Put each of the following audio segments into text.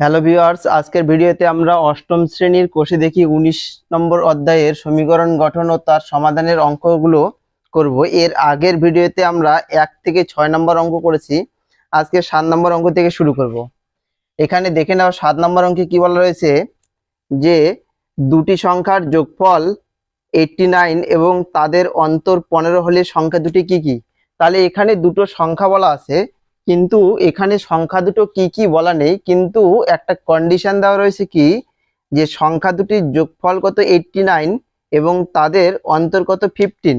Hello viewers, আজকের ভিডিওতে আমরা অষ্টম শ্রেণির কোষে দেখি উনিশ নম্বর অধ্যায়ের সমীকরণ গঠন ও তার সমাধানের অঙ্কগুলো করব। এর আগের ভিডিওতে আমরা এক থেকে ছয় নম্বর অঙ্ক করেছি। আজকে সাত নম্বর অঙ্ক থেকে শুরু করব। এখানে দেখে নাও, সাত নম্বর অঙ্কে কি বলা রয়েছে? যে দুটি সংখ্যার যোগফল এইটটি নাইন এবং তাদের অন্তর পনেরো হলে সংখ্যা দুটি কি কি? তাহলে এখানে দুটো সংখ্যা বলা আছে। কিন্তু এখানে সংখ্যা দুটো কি কি বলা নেই, কিন্তু একটা কন্ডিশন দেওয়া রয়েছে কি, যে সংখ্যা দুটির যোগফল কত এইটটি নাইন এবং তাদের অন্তর্গত ফিফটিন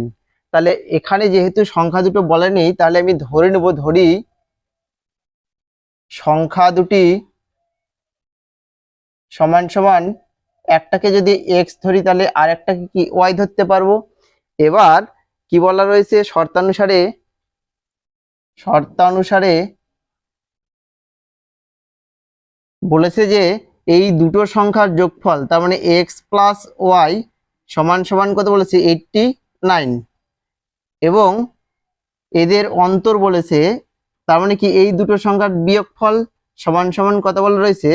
তাহলে এখানে যেহেতু সংখ্যা দুটো বলা নেই, তাহলে আমি ধরে নেব, ধরি সংখ্যা দুটি সমান সমান একটাকে যদি এক্স ধরি, তাহলে আর একটাকে কি ওয়াই ধরতে পারব? এবার কি বলা রয়েছে? শর্তানুসারে শর্তানুসারে বলেছে যে এই দুটো সংখ্যার যোগফল, তার মানে এক্স প্লাস ওয়াই সমান সমান কত বলেছে? এইটটি নাইন এবং এদের অন্তর বলেছে, তার মানে কি এই দুটো সংখ্যার বিয়োগফল সমান সমান কত বলা রয়েছে?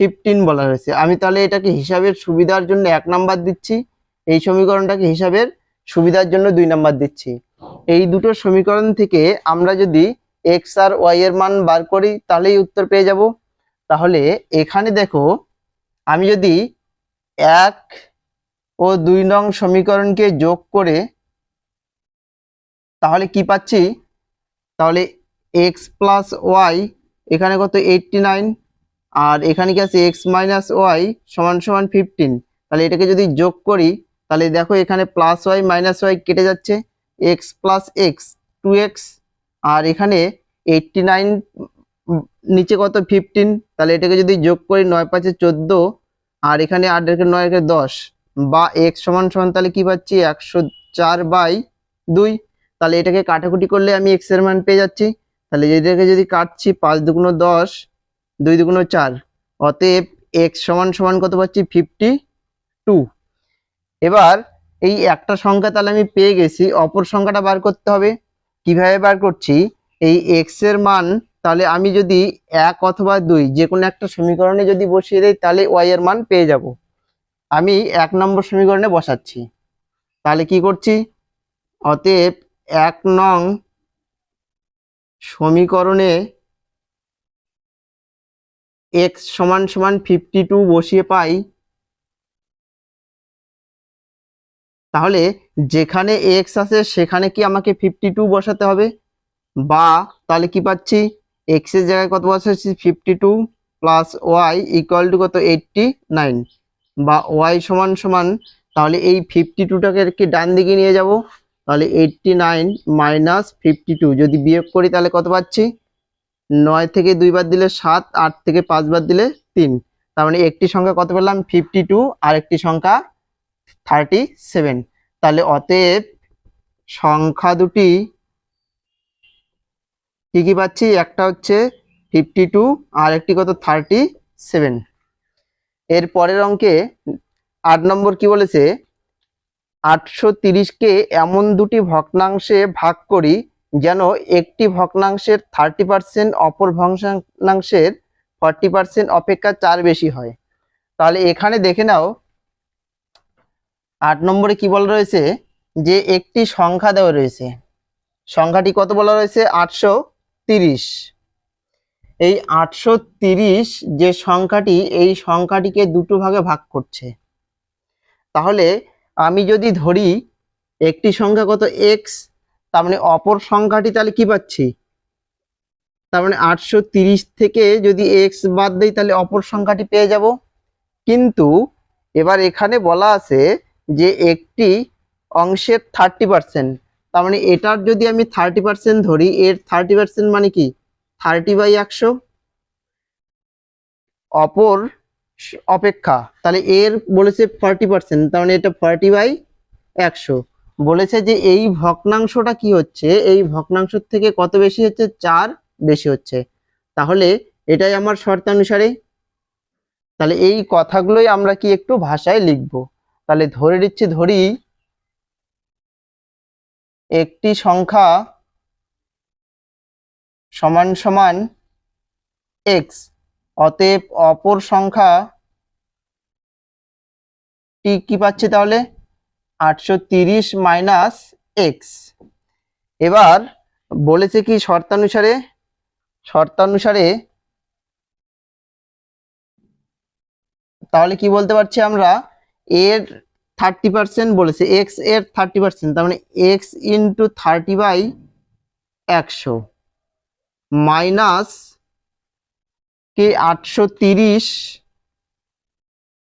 ফিফটিন বলা রয়েছে। আমি তাহলে এটাকে হিসাবের সুবিধার জন্য এক নাম্বার দিচ্ছি, এই সমীকরণটাকে হিসাবের সুবিধার জন্য দুই নাম্বার দিচ্ছি। এই দুটো সমীকরণ থেকে আমরা যদি এক্স আর ওয়াই এর মান বার করি, তাহলেই উত্তর পেয়ে যাব। তাহলে এখানে দেখো, আমি যদি এক ও দুই নং সমীকরণকে যোগ করে, তাহলে কি পাচ্ছি? তাহলে এক্স প্লাস ওয়াই এখানে কত? এইটটি নাইন আর এখানে কি আছে? এক্স মাইনাস ওয়াই সমান সমান ফিফটিন তাহলে এটাকে যদি যোগ করি, তাহলে দেখো এখানে প্লাস ওয়াই মাইনাস ওয়াই কেটে যাচ্ছে। X plus X two X আর এখানে এইটটি নাইন নিচে কত? ফিফটিন তাহলে এটাকে যদি যোগ করি নয় পাঁচে চোদ্দ, আর এখানে আট একে নয় একে দশ, বা এক্স সমান সমান তাহলে কি পাচ্ছি? একশো চার বাই দুই, তাহলে এটাকে কাটাকুটি করলে আমি এক্সের মান পেয়ে যাচ্ছি, তাহলে এটাকে যদি কাটছি পাঁচ দুগুণ দশ, দুই দুগুণ চার, অতএব এক্স সমান সমান কত পাচ্ছি? ফিফটি টু এবার এই একটা সংখ্যা তাহলে আমি পেয়ে গেছি, অপর সংখ্যাটা বার করতে হবে। কীভাবে বার করছি? এই এক্সের মান তাহলে আমি যদি এক অথবা দুই যে কোনো একটা সমীকরণে যদি বসিয়ে দেই, তাহলে ওয়াই এর মান পেয়ে যাব। আমি এক নম্বর সমীকরণে বসাচ্ছি। তাহলে কি করছি? অতএব এক নং সমীকরণে এক্স সমান সমান ফিফটি টু বসিয়ে পাই তাহলে যেখানে এক্স আছে, সেখানে কি আমাকে ফিফটি টু বসাতে হবে? বা তাহলে কি পাচ্ছি? এক্সের জায়গায় কত বসাচ্ছি? Fifty two plus Y equal to কত? এইটটি নাইন বা ওয়াই সমান সমান, তাহলে এই ফিফটি টুটাকে কি ডান দিকে নিয়ে যাব? তাহলে eighty nine minus fifty two যদি বিয়োগ করি তাহলে কত পাচ্ছি? নয় থেকে দুইবার দিলে সাত, আট থেকে পাঁচবার দিলে তিন। তার মানে একটি সংখ্যা কত পেলাম? ফিফটি টু আর একটি সংখ্যা থার্টি সেভেন। তাহলে অতএব সংখ্যা দুটি কি কি পাচ্ছি? একটা হচ্ছে ফিফটি টু, আর একটি কত? Thirty seven. এর পরের অঙ্কে আট নম্বর কি বলেছে? আটশো তিরিশকে এমন দুটি ভগ্নাংশে ভাগ করি যেন একটি ভগ্নাংশের থার্টি পার্সেন্ট, অপর ভগ্নাংশের ফর্টি পার্সেন্ট অপেক্ষা চার বেশি হয়। তাহলে এখানে দেখে নাও আট নম্বরে কি বলা রয়েছে? যে একটি সংখ্যা দেওয়া রয়েছে। সংখ্যাটি কত বলা রয়েছে? আটশো তিরিশ। এই আটশো তিরিশ যে সংখ্যাটি, এই সংখ্যাটিকে দুটো ভাগে ভাগ করছে। তাহলে আমি যদি ধরি, একটি সংখ্যা কত? এক্স তার মানে অপর সংখ্যাটি তাহলে কি পাচ্ছি? তার মানে আটশো তিরিশ থেকে যদি এক্স বাদ দেই, তাহলে অপর সংখ্যাটি পেয়ে যাব। কিন্তু এবার এখানে বলা আছে যে একটি অংশের থার্টি পার্সেন্ট তার মানে এটার যদি আমি থার্টি পার্সেন্ট ধরি, এর থার্টি পার্সেন্ট মানে কি? থার্টি বাই একশো। অপর অপেক্ষা, তাহলে এর বলেছে ফর্টি পার্সেন্ট তার মানে এটা ফর্টি বাই একশো। বলেছে যে এই ভগ্নাংশটা কি হচ্ছে? এই ভগ্নাংশ থেকে কত বেশি হচ্ছে? চার বেশি হচ্ছে। তাহলে এটাই আমার শর্তানুসারে। তাহলে এই কথাগুলোই আমরা কি একটু ভাষায় লিখব। তাহলে ধরে নিচ্ছি ধরি একটি সংখ্যা সমান সমান এক্স অতএব অপর সংখ্যা টি কি পাচ্ছি তাহলে? আটশো তিরিশ মাইনাস এক্স এবার বলেছে কি শর্তানুসারে? শর্তানুসারে তাহলে কি বলতে পারছি আমরা? এর থার্টি পার্সেন্ট বলেছে এক্সের থার্টি পার্সেন্ট তার মানে এক্স ইন্টু থার্টি বাই একশো মাইনাস কি আটশো তিরিশ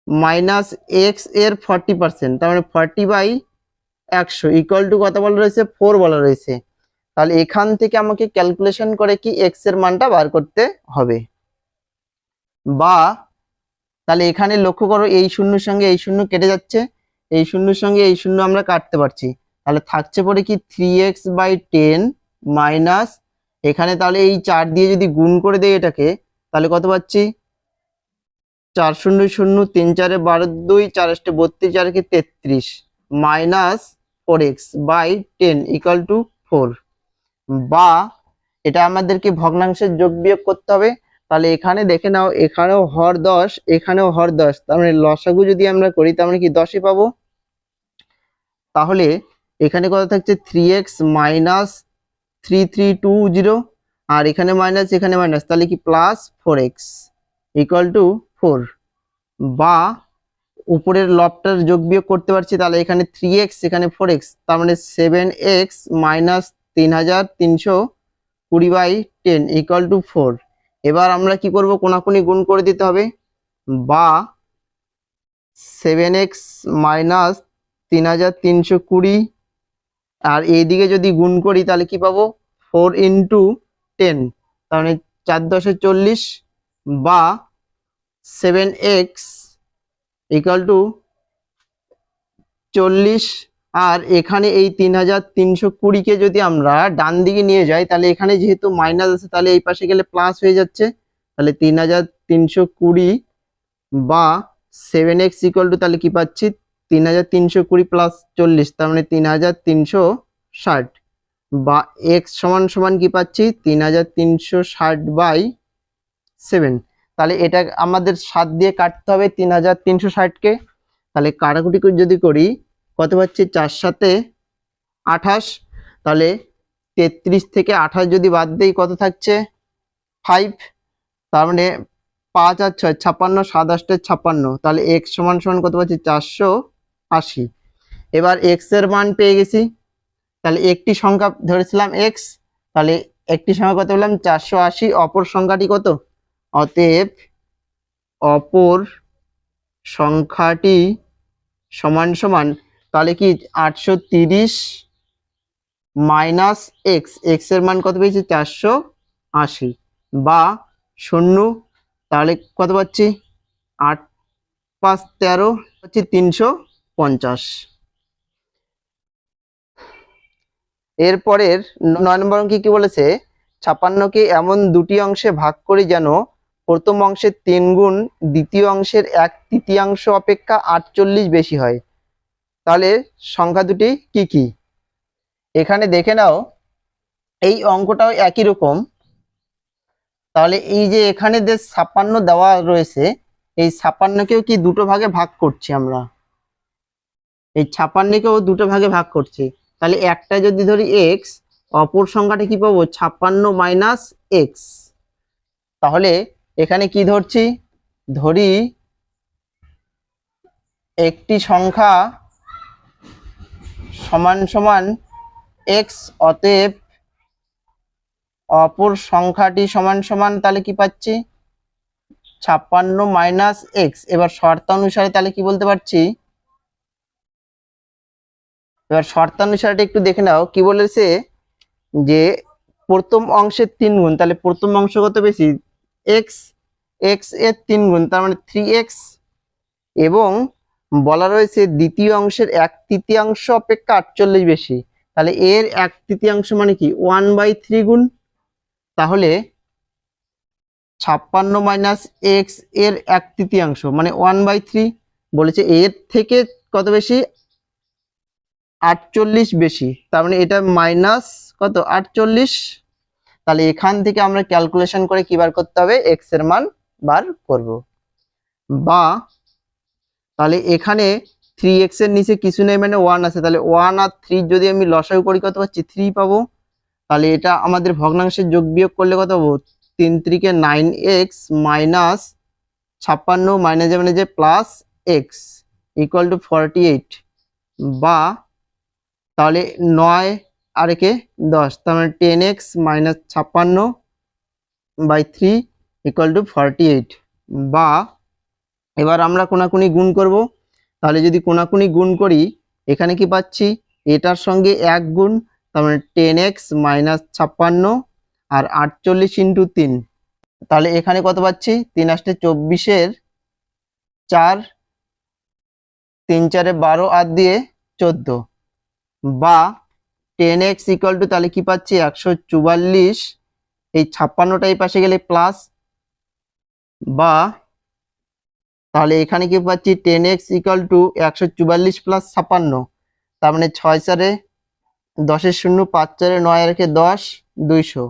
মাইনাস এক্সের ফর্টি পার্সেন্ট তার মানে ফর্টি বাই একশো ইকুয়াল টু কত বলা রয়েছে? ফোর বলা রয়েছে। তাহলে এখান থেকে আমাকে ক্যালকুলেশন করে কি এক্সের মানটা বার করতে হবে। বা তাহলে এখানে লক্ষ্য করো এই শূন্যর সঙ্গে এই শূন্য কেটে যাচ্ছে, এই শূন্যর সঙ্গে এই শূন্য আমরা কাটতে পারছি। তাহলে থাকছে পরে কি? Three X by ten minus এখানে তাহলে এই চার দিয়ে যদি গুণ করে দেয় এটাকে, তাহলে কত পাচ্ছি? চার শূন্য শূন্য তিন চারে বারো দুই, চার আষ্টে বত্রিশ, চার কি? তেত্রিশ minus four X by ten equal to four বা এটা আমাদেরকে ভগ্নাংশের যোগ বিয়োগ করতে হবে। তাহলে এখানে দেখে নাও, এখানেও হর দশ, এখানেও হর দশ। তার মানে লসাগু যদি আমরা করি, তার মানে কি দশই পাবো? তাহলে এখানে কত থাকছে? Three X minus three three two zero আর এখানে মাইনাস এখানে মাইনাস তাহলে কি plus four X equal to four বা উপরের লবটার যোগ বিয়োগ করতে পারছি, তাহলে এখানে থ্রি এক্স এখানে ফোর এক্স তার মানে সেভেন এক্স মাইনাস তিন হাজার তিনশো কুড়ি by ten equal to four এবার আমরা কি করব? কোনাকুনি গুণ করে দিতে হবে। বা সেভেন এক্স মাইনাস তিন হাজার তিনশো কুড়ি। আর এইদিকে যদি গুণ করি, তাহলে কি পাবো? ফোর ইন্টু টেন মানে চার দশে চল্লিশ। বা সেভেন এক্স ইকাল টু চল্লিশ আর এখানে এই তিন হাজার তিনশো কুড়িকে যদি আমরা ডান দিকে নিয়ে যাই, তাহলে এখানে যেহেতু মাইনাস আছে, তাহলে এই পাশে গেলে প্লাস হয়ে যাচ্ছে। তাহলে তিন হাজার তিনশো কুড়ি বা সেভেন এক্স ইকুয়াল টু তাহলে কি পাচ্ছি? তিন হাজার তিনশো কুড়ি প্লাস চল্লিশ, তার মানে তিন হাজার তিনশো ষাট। বা এক্স সমান সমান কি পাচ্ছি? তিন হাজার তিনশো ষাট বাই সেভেন তাহলে এটা আমাদের সাত দিয়ে কাটতে হবে তিন হাজার তিনশো ষাটকে তাহলে কাটাকুটি যদি করি কত পাচ্ছি? চার সাথে আঠাশ। তাহলে তেত্রিশ থেকে আঠাশ যদি বাদ দেই, কত থাকছে? ফাইভ তার মানে পাঁচ আর ছয়, ছাপ্পান্ন সাত আষ্টে ছাপ্পান্ন। তাহলে এক্স সমান সমান কত পাচ্ছি? চারশো আশি। এবার এক্সের মান পেয়ে গেছি। তাহলে একটি সংখ্যা ধরেছিলাম এক্স তাহলে একটি সংখ্যা কত বললাম চারশো আশি। অপর সংখ্যাটি কত? অতএব অপর সংখ্যাটি সমান সমান তাহলে কি আটশো তিরিশ মাইনাস এক্স এক্সের মান কত পেয়েছি? চারশো আশি। বা শূন্য, তাহলে কত পাচ্ছি? আট পাঁচ তেরো হচ্ছে তিনশো পঞ্চাশ। এরপরের নয় নম্বর অঙ্কে কি বলেছে? ছাপান্নকে এমন দুটি অংশে ভাগ করি যেন প্রথম অংশের তিন গুণ দ্বিতীয় অংশের এক তৃতীয়াংশ অপেক্ষা আটচল্লিশ বেশি হয়। তাহলে সংখ্যা দুটি কি কি? এখানে দেখে নাও, এই অঙ্কটাও একই রকম। তাহলে এই যে এখানে যে ছাপ্পান্ন দেওয়া রয়েছে, এই ছাপ্পান্নকেও কি দুটো ভাগে ভাগ করছি আমরা? এই ছাপ্পান্নকেও দুটো ভাগে ভাগ করছি। তাহলে একটা যদি ধরি এক্স অপর সংখ্যাটা কি পাবো? ছাপ্পান্ন মাইনাস এক্স তাহলে এখানে কি ধরছি? ধরি একটি সংখ্যা সমান সমান এক্স অতএব অপর সংখ্যাটি সমান সমান তাহলে কি পাচ্ছি? ছাপ্পান্ন মাইনাস এক্স এবার শর্তানুসারে তাহলে কি বলতে পারছি? এবার শর্তানুসারটা একটু দেখে নাও। কি বলেছে? যে প্রথম অংশের তিন গুণ, তাহলে প্রথম অংশ কত বেশি? এক্স এক্সের তিন গুণ, তার মানে থ্রি এক্স এবং বলা রয়েছে দ্বিতীয় অংশের এক তৃতীয়াংশ অপেক্ষা আটচল্লিশ বেশি। তাহলে এর এক তৃতীয়াংশ মানে কি? ওয়ান বাই থ্রি গুণ তাহলে ছাপ্পান্ন মাইনাস এক্সের এক তৃতীয়াংশ মানে ওয়ান বাই থ্রি বলেছে। এর থেকে কত বেশি? আটচল্লিশ বেশি। তার মানে এটা মাইনাস কত? আটচল্লিশ। তাহলে এখান থেকে আমরা ক্যালকুলেশন করে কি বার করতে হবে? এক্সের মান বার করব। বা তাহলে এখানে থ্রি এক্সের নিচে কিছু নেই মানে ওয়ান আছে। তাহলে ওয়ান আর থ্রি যদি আমি লসাগু করি, কত পাচ্ছি? থ্রি পাবো। তাহলে এটা আমাদের ভগ্নাংশের যোগ বিয়োগ করলে কত পাবো? তিন ত্রিকে নাইন এক্স মাইনাস ছাপ্পান্ন মাইনাস যাবে যে plus X equal to forty eight বা তাহলে নয় আর একে দশ, তার মানে টেন এক্স মাইনাস ছাপ্পান্ন by three equal to forty eight বা এবার আমরা কোনাকুনি গুণ করব। তাহলে যদি কোনাকুনি গুণ করি, এখানে কি পাচ্ছি? এটার সঙ্গে এক গুণ, তার মানে টেন এক্স মাইনাস ছাপ্পান্ন আর আটচল্লিশ ইন্টু তিন। তাহলে এখানে কত পাচ্ছি? তিন আসতে চব্বিশের চার, তিন চারে বারো আর দিয়ে চোদ্দ। বা টেন এক্স ইকুয়াল টু তাহলে কি পাচ্ছি? একশো চুয়াল্লিশ। এই ছাপ্পান্নটা এই পাশে গেলে প্লাস বা তাহলে এখানে কি পাচ্ছি? টেন এক্স ইকুয়াল টু একশো চুয়াল্লিশ প্লাস ছাপ্পান্ন তার মানে ছয় চারে দশের শূন্য, পাঁচ চারে নয় রেখে দশ, দুইশো।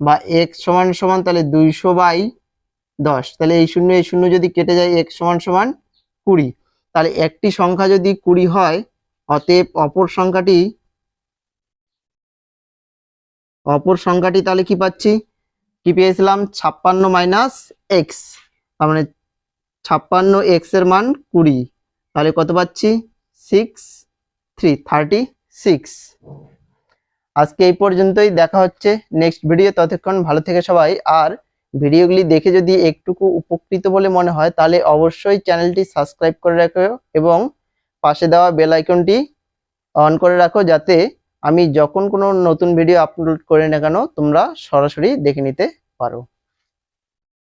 বা এক সমান সমান তাহলে দুইশো বাই দশ। তাহলে এই শূন্য এই শূন্য যদি কেটে যায় এক সমান সমান কুড়ি। তাহলে একটি সংখ্যা যদি কুড়ি হয়, অতএব অপর সংখ্যাটি অপর সংখ্যাটি তাহলে কি পাচ্ছি? কি পেয়েছিলাম? ছাপ্পান্ন মাইনাস এক্স তার মানে ছাপ্পান্ন এক্সের মান কুড়ি। তাহলে কত পাচ্ছি? সিক্স থ্রি থার্টি সিক্স আজকে এই পর্যন্তই, দেখা হচ্ছে নেক্সট ভিডিও ততক্ষণ ভালো থেকে সবাই। আর ভিডিওগুলি দেখে যদি একটুকু উপকৃত বলে মনে হয়, তাহলে অবশ্যই চ্যানেলটি সাবস্ক্রাইব করে রাখো এবং পাশে দেওয়া বেল আইকনটি অন করে রাখো, যাতে আমি যখন কোনো নতুন ভিডিও আপলোড করি না কেন, তোমরা সরাসরি দেখে নিতে পারো।